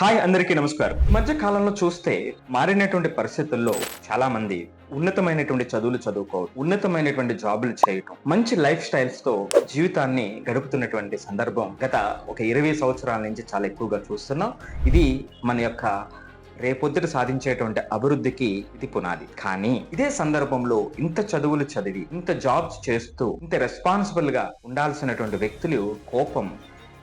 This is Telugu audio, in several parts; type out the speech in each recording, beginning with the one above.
హాయ్ అందరికీ నమస్కారం. మధ్య కాలంలో చూస్తే మారినటువంటి పరిస్థితుల్లో చాలా మంది ఉన్నతమైనటువంటి చదువులు చదువుకోవడం ఉన్నతమైనటువంటి జాబులు చేయటం మంచి లైఫ్ స్టైల్స్తో జీవితాన్ని గడుపుతున్నటువంటి సందర్భం గత ఒక ఇరవై సంవత్సరాల నుంచి చాలా ఎక్కువగా చూస్తున్నాం. ఇది మన యొక్క రేపొద్దుట సాధించేటువంటి అభివృద్ధికి ఇది పునాది. కానీ ఇదే సందర్భంలో ఇంత చదువులు చదివి ఇంత జాబ్స్ చేస్తూ ఇంత రెస్పాన్సిబుల్గా ఉండాల్సినటువంటి వ్యక్తులు కోపం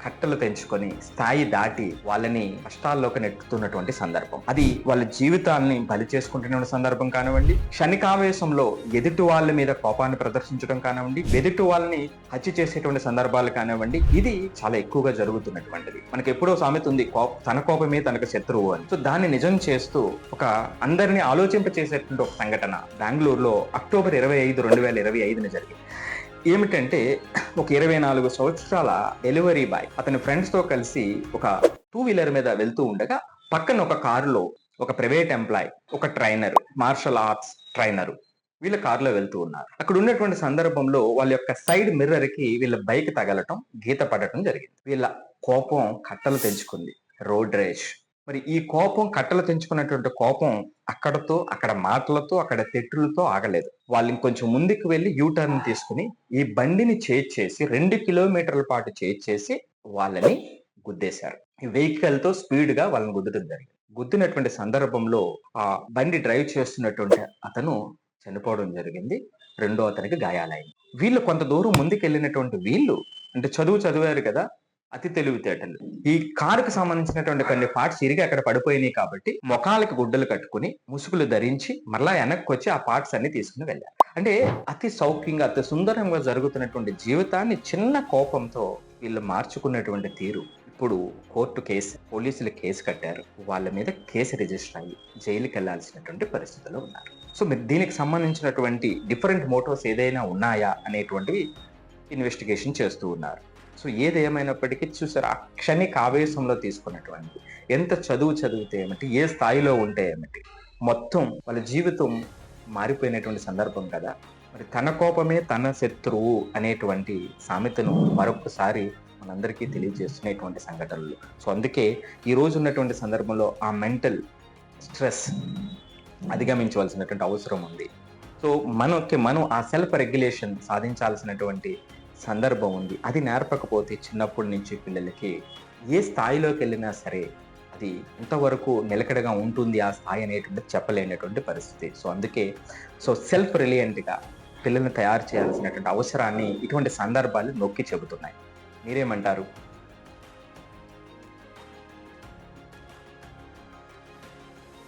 కట్టలు పెంచుకొని స్థాయి దాటి వాళ్ళని కష్టాల్లోకి నెట్టుతున్నటువంటి సందర్భం. అది వాళ్ళ జీవితాల్ని బలి చేసుకుంటున్న సందర్భం కానివ్వండి క్షణికావేశంలో ఎదుటి వాళ్ళ మీద కోపాన్ని ప్రదర్శించడం కానివ్వండి ఎదుటి వాళ్ళని హత్య చేసేటువంటి సందర్భాలు కానివ్వండి ఇది చాలా ఎక్కువగా జరుగుతున్నటువంటిది. మనకి ఎప్పుడో సామెత ఉంది తన కోపమే తనకు శత్రువు అని. సో దాన్ని నిజం చేస్తూ ఒక అందరినీ ఆలోచింప చేసేటువంటి ఒక సంఘటన బెంగళూరులో అక్టోబర్ ఇరవై ఐదు రెండు వేల ఇరవై ఐదున జరిగింది. ఏమిటంటే ఒక ఇరవై నాలుగు సంవత్సరాల డెలివరీ బాయ్ అతని ఫ్రెండ్స్తో కలిసి ఒక టూ వీలర్ మీద వెళ్తూ ఉండగా పక్కన ఒక కారులో ఒక ప్రైవేట్ ఎంప్లాయ్ ఒక ట్రైనర్ మార్షల్ ఆర్ట్స్ ట్రైనర్ వీళ్ళ కారులో వెళ్తూ ఉన్నారు. అక్కడ ఉన్నటువంటి సందర్భంలో వాళ్ళ యొక్క సైడ్ మిర్రర్కి వీళ్ళ బైక్ తగలటం గీత పడటం జరిగింది. వీళ్ళ కోపం కట్టలు తెంచుకుంది. Road rage. మరి ఈ కోపం కట్టలు తెంచుకున్నటువంటి కోపం అక్కడతో అక్కడ మాటలతో అక్కడ తెట్టులతో ఆగలేదు. వాళ్ళు ఇంకొంచెం ముందుకు వెళ్ళి యూటర్న్ తీసుకుని ఈ బండిని చేసి రెండు కిలోమీటర్ల పాటు చేసి వాళ్ళని గుద్దేశారు. ఈ వెహికల్తో స్పీడ్గా వాళ్ళని గుద్దడం జరిగింది. గుద్దినటువంటి సందర్భంలో ఆ బండి డ్రైవ్ చేస్తున్నటువంటి అతను చనిపోవడం జరిగింది. రెండో అతనికి గాయాలైంది వీళ్ళు కొంత దూరం ముందుకు వెళ్ళినటువంటి వీళ్ళు అంటే చదువు చదివారు కదా అతి తెలివితేటలు. ఈ కారుకు సంబంధించినటువంటి కొన్ని పార్ట్స్ ఇరిగి అక్కడ పడిపోయినాయి కాబట్టి ముఖాలకు గుడ్డలు కట్టుకుని ముసుగులు ధరించి మరలా వెనక్కి వచ్చి ఆ పార్ట్స్ అన్ని తీసుకుని వెళ్ళారు. అంటే అతి సౌఖ్యంగా అతి సుందరంగా జరుగుతున్నటువంటి జీవితాన్ని చిన్న కోపంతో వీళ్ళు మార్చుకున్నటువంటి తీరు. ఇప్పుడు కోర్టు కేసు పోలీసులు కేసు కట్టారు. వాళ్ళ మీద కేసు రిజిస్టర్ అయ్యి జైలుకి వెళ్ళాల్సినటువంటి పరిస్థితుల్లో ఉన్నారు. సో మీరు దీనికి సంబంధించినటువంటి డిఫరెంట్ మోటోస్ ఏదైనా ఉన్నాయా అనేటువంటివి ఇన్వెస్టిగేషన్ చేస్తూ ఉన్నారు. సో ఏది ఏమైనప్పటికీ చూసారు ఆ క్షణిక ఆవేశంలో తీసుకున్నటువంటి ఎంత చదువు చదివితే ఏమిటి ఏ స్థాయిలో ఉంటే ఏమిటి మొత్తం వాళ్ళ జీవితం మారిపోయినటువంటి సందర్భం కదా. మరి తన కోపమే తన శత్రువు అనేటువంటి సామెతను మరొకసారి మనందరికీ తెలియజేస్తున్నటువంటి సంఘటనలు. సో అందుకే ఈ రోజు ఉన్నటువంటి సందర్భంలో ఆ మెంటల్ స్ట్రెస్ అధిగమించవలసినటువంటి అవసరం ఉంది. సో మనకి మనం ఆ సెల్ఫ్ రెగ్యులేషన్ సాధించాల్సినటువంటి సందర్భం ఉంది. అది నేర్పకపోతే చిన్నప్పటి నుంచి పిల్లలకి ఏ స్థాయిలోకి వెళ్ళినా సరే అది ఎంతవరకు నిలకడగా ఉంటుంది ఆ స్థాయి అనేటువంటి చెప్పలేనటువంటి పరిస్థితి. సో అందుకే సో సెల్ఫ్ రిలియంట్గా పిల్లల్ని తయారు చేయాల్సినటువంటి అవసరాన్ని ఇటువంటి సందర్భాలు నొక్కి చెబుతున్నాయి. మీరేమంటారు?